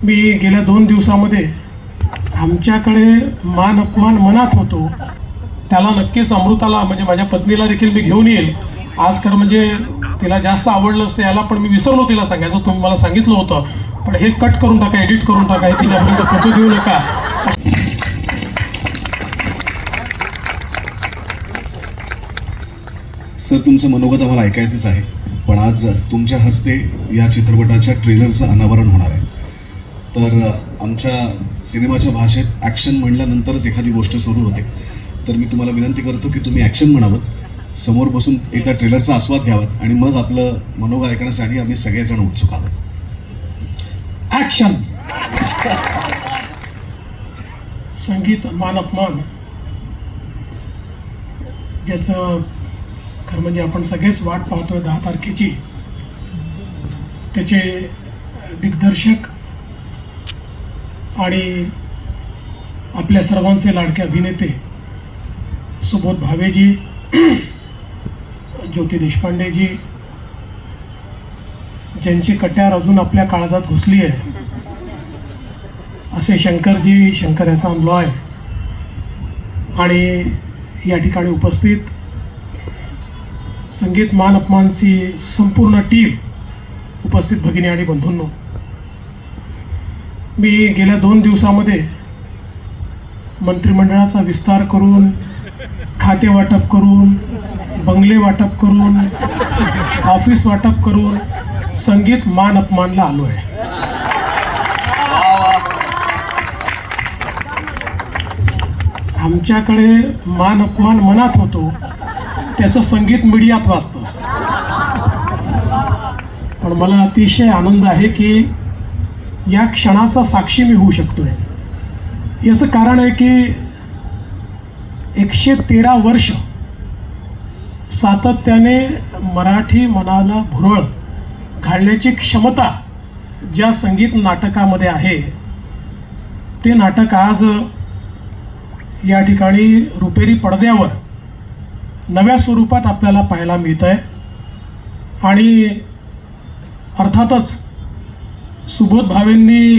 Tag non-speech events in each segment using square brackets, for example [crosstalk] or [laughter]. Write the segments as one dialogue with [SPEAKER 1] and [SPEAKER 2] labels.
[SPEAKER 1] मी गेल्या दोन दिवसामध्ये आमच्याकडे मान अपमान मनात होतो. त्याला नक्कीच अमृताला म्हणजे माझ्या पत्नीला देखील मी घेऊन येईल. आज खरं म्हणजे तिला जास्त आवडलं असतं याला पण मी विसरलो तिला सांगायचं तुम्ही मला सांगितलं होतं. पण हे कट करून टाका एडिट करून टाका हे तिच्यापर्यंत पोचू देऊ नका.
[SPEAKER 2] सर तुमचं मनोगत आम्हाला ऐकायचंच आहे. पण आज तुमच्या हस्ते या चित्रपटाच्या ट्रेलरचं अनावरण होणार आहे. तर आमच्या सिनेमाच्या भाषेत ॲक्शन म्हणल्यानंतरच एखादी गोष्ट सुरू होते. तर मी तुम्हाला विनंती करतो की तुम्ही ॲक्शन म्हणावं. समोर बसून एकदा ट्रेलरचा आस्वाद घ्यावात आणि मग आपलं मनोगत ऐकण्यासाठी आम्ही सगळेजण उत्सुक आहोत.
[SPEAKER 1] ॲक्शन संगीत मान अपमान. ज्याचं खरं म्हणजे आपण सगळेच वाट पाहतोय दहा तारखेची. त्याचे दिग्दर्शक आणि आपल्या सर्वांचे लाडके अभिनेते सुबोध भावेजी ज्योती देशपांडेजी ज्यांची कट्यार अजून आपल्या काळजात घुसली आहे असे शंकरजी शंकर एहसान लॉय आणि या ठिकाणी उपस्थित संगीत मान अपमानची संपूर्ण टीम उपस्थित भगिनी आणि बंधूंनो मी गेल्या दोन दिवसामध्ये मंत्रिमंडळाचा विस्तार करून खाते वाटप करून बंगले वाटप करून ऑफिस वाटप करून संगीत मान अपमानला आलो आहे. आमच्याकडे मान अपमान मनात होतो त्याचं संगीत मीडियात वाचतं पण मला अतिशय आनंद आहे की या क्षणाचा साक्षी मी होऊ शकतोय. याचं कारण आहे की एकशे तेरा वर्ष सातत्याने मराठी मनाला भुरळ घालण्याची क्षमता ज्या संगीत नाटकामध्ये आहे ते नाटक आज या ठिकाणी रुपेरी पडद्यावर नव्या स्वरूपात आपल्याला पाहायला मिळत आहे आणि अर्थातच सुबोध भावेंनी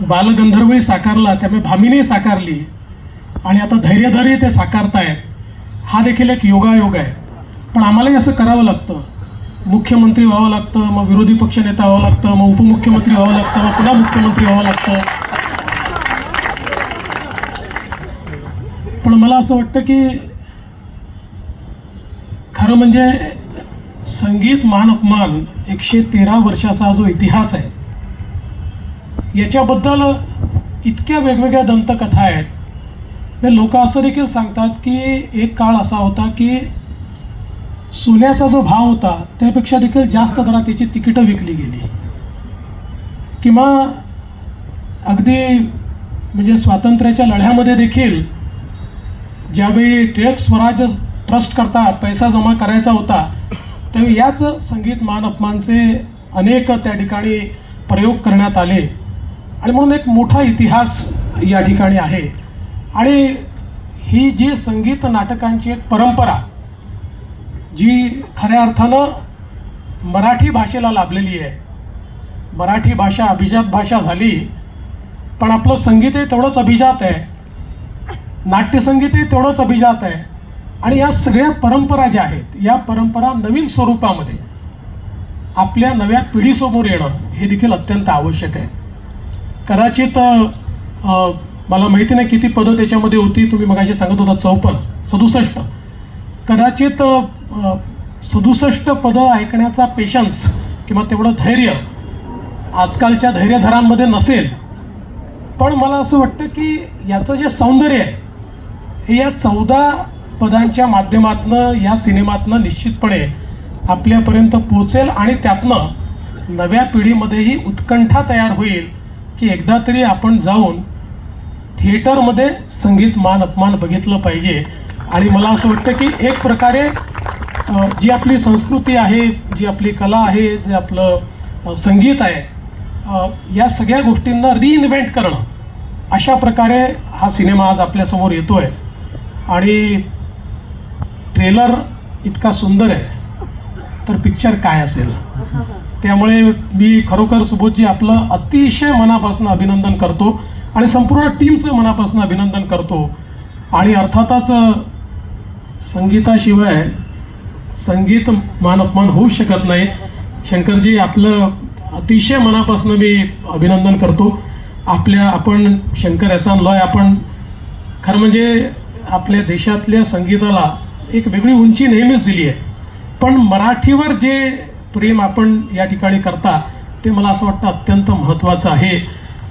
[SPEAKER 1] बालगंधर्वही साकारला त्यामुळे भामिनी साकारली. आणि आता धैर्यधारी ते साकारतायत. हा देखील एक योगायोग आहे. पण आम्हालाही असं करावं लागतं. मुख्यमंत्री व्हावं लागतं मग विरोधी पक्षनेता व्हावं लागतं मग उपमुख्यमंत्री व्हावं लागतं मग पुन्हा मुख्यमंत्री व्हावं लागतं. पण मला असं वाटतं की खरं म्हणजे संगीत मान अपमान एकशे तेरा वर्षाचा जो इतिहास आहे याच्याबद्दल इतक्या वेगवेगळ्या दंतकथा आहेत. लोक असं देखील सांगतात की एक काळ असा होता की सोन्याचा जो भाव होता त्यापेक्षा देखील जास्त दरात त्याची तिकीटं विकली गेली. किंवा अगदी म्हणजे स्वातंत्र्याच्या लढ्यामध्ये देखील ज्यावेळी टिळक स्वराज ट्रस्ट करता पैसा जमा करायचा होता त्यावेळी याच संगीत मान अपमानचे अनेक त्या ठिकाणी प्रयोग करण्यात आले. आणि म्हणून एक मोठा इतिहास या ठिकाणी आहे. आणि ही जी संगीत नाटकांची एक परंपरा जी खऱ्या अर्थानं मराठी भाषेला लाभलेली आहे. मराठी भाषा अभिजात भाषा झाली पण आपलं संगीतही तेवढंच अभिजात आहे. नाट्यसंगीतही तेवढंच अभिजात आहे. आणि या सगळ्या परंपरा ज्या आहेत या परंपरा नवीन स्वरूपामध्ये आपल्या नव्या पिढीसमोर येणं हे देखील अत्यंत आवश्यक आहे. कदाचित मला माहिती नाही किती पदं त्याच्यामध्ये होती तुम्ही मगाशी सांगत होता चौपन्न सदुसष्ट. कदाचित सदुसष्ट पदं ऐकण्याचा पेशन्स किंवा तेवढं धैर्य आजकालच्या धैर्यधरांमध्ये नसेल. पण मला असं वाटतं की याचं जे सौंदर्य आहे हे या चौदा पदांच्या माध्यमातनं या सिनेमातनं निश्चितपणे आपल्यापर्यंत पोचेल आणि त्यातनं नव्या पिढीमध्येही उत्कंठा तयार होईल. की एकदा तरी आपण जाऊन थिएटरमध्ये संगीत मान अपमान बघितलं पाहिजे. आणि मला असं वाटतं की एक प्रकारे जी आपली संस्कृती आहे जी आपली कला आहे जे आपलं संगीत आहे या सगळ्या गोष्टींना रिइन्व्हेंट करणं. अशा प्रकारे हा सिनेमा आज आपल्यासमोर येतो आहे आणि ट्रेलर इतका सुंदर आहे. तर पिक्चर काय असेल? [laughs] त्यामुळे मी खरोखर सुबोधजी आपलं अतिशय मनापासून अभिनंदन करतो आणि संपूर्ण टीमचं मनापासून अभिनंदन करतो. आणि अर्थातच संगीताशिवाय संगीत मान अपमान होऊ शकत नाही. शंकरजी आपलं अतिशय मनापासून मी अभिनंदन करतो. आपल्या आपण शंकर एसान लॉय आपण खरं म्हणजे आपल्या देशातल्या संगीताला एक वेगळी उंची नेहमीच दिली आहे. पण मराठीवर जे प्रेम आपण या ठिकाणी करता ते मला असं वाटतं अत्यंत महत्त्वाचं आहे.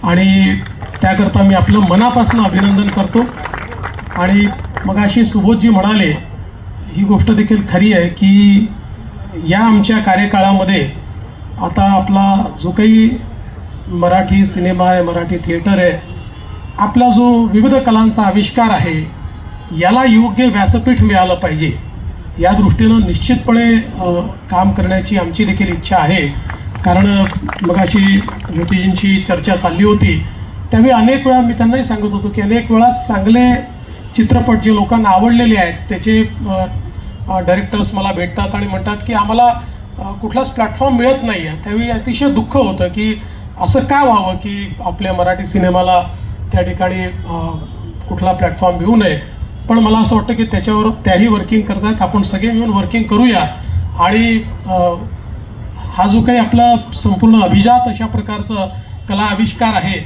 [SPEAKER 1] आणि त्याकरता मी आपलं मनापासून अभिनंदन करतो. आणि मग अशी सुबोधजी म्हणाले ही गोष्ट देखील खरी आहे की या आमच्या कार्यकाळामध्ये आता आपला जो काही मराठी सिनेमा आहे मराठी थिएटर आहे आपला जो विविध कलांचा आविष्कार आहे याला योग्य व्यासपीठ मिळालं पाहिजे. या दृष्टीनं निश्चितपणे काम करण्याची आमची देखील इच्छा आहे. कारण मगाशी ज्योतिजींची चर्चा चालली होती. त्यावेळी अनेक वेळा मी त्यांनाही सांगत होतो की अनेक वेळा चांगले चित्रपट जे लोकांना आवडलेले आहेत त्याचे डायरेक्टर्स मला भेटतात आणि म्हणतात की आम्हाला कुठलाच प्लॅटफॉर्म मिळत नाही. आहे त्यावेळी अतिशय दुःख होतं की असं का व्हावं की आपल्या मराठी सिनेमाला त्या ठिकाणी कुठला प्लॅटफॉर्म मिळू नये. पण मला असं वाटतं की त्याच्यावर त्याही वर्किंग करतात. आपण सगळे मिळून वर्किंग करूया. आणि हा जो काही आपला संपूर्ण अभिजात अशा प्रकारचं कला आविष्कार आहे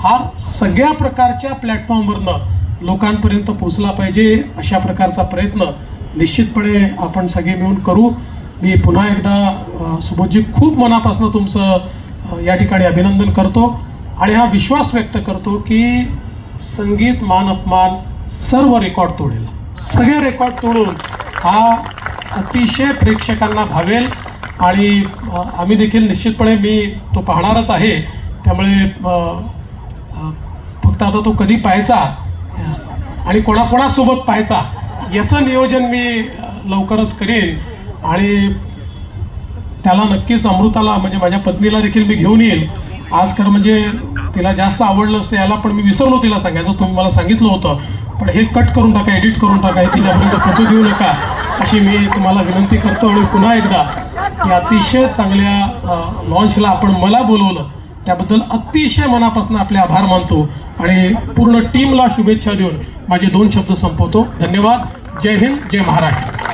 [SPEAKER 1] हा सगळ्या प्रकारच्या प्लॅटफॉर्मवरनं लोकांपर्यंत पोचला पाहिजे अशा प्रकारचा प्रयत्न निश्चितपणे आपण सगळे मिळून करू. मी पुन्हा एकदा सुबोधजी खूप मनापासून तुमचं या ठिकाणी अभिनंदन करतो. आणि हा विश्वास व्यक्त करतो की संगीत मान अपमान सर्व रेकॉर्ड तोडेल. सगळे रेकॉर्ड तोडून हा अतिशय प्रेक्षकांना भावेल आणि आम्ही देखील निश्चितपणे मी तो पाहणारच आहे. त्यामुळे फक्त आता तो कधी पाहायचा आणि कोणाकोणासोबत पाहायचा याचं नियोजन मी लवकरच करेन. आणि त्याला नक्कीच अमृताला म्हणजे माझ्या पत्नीला देखील मी घेऊन येईल. आज खरं म्हणजे तिला जास्त आवडलं असतं याला पण मी विसरलो तिला सांगायचं तुम्ही मला सांगितलं होतं. पण हे कट करून टाका एडिट करून टाका हे तिच्यापर्यंत पोचू देऊ नका. अशी मी तुम्हाला विनंती करतो आणि पुन्हा एकदा या अतिशय चांगल्या लॉन्चला आपण मला बोलवलं. त्याबद्दल अतिशय मनापासून आपले आभार मानतो आणि पूर्ण टीमला शुभेच्छा देऊन माझे दोन शब्द संपवतो. धन्यवाद. जय हिंद जय महाराष्ट्र.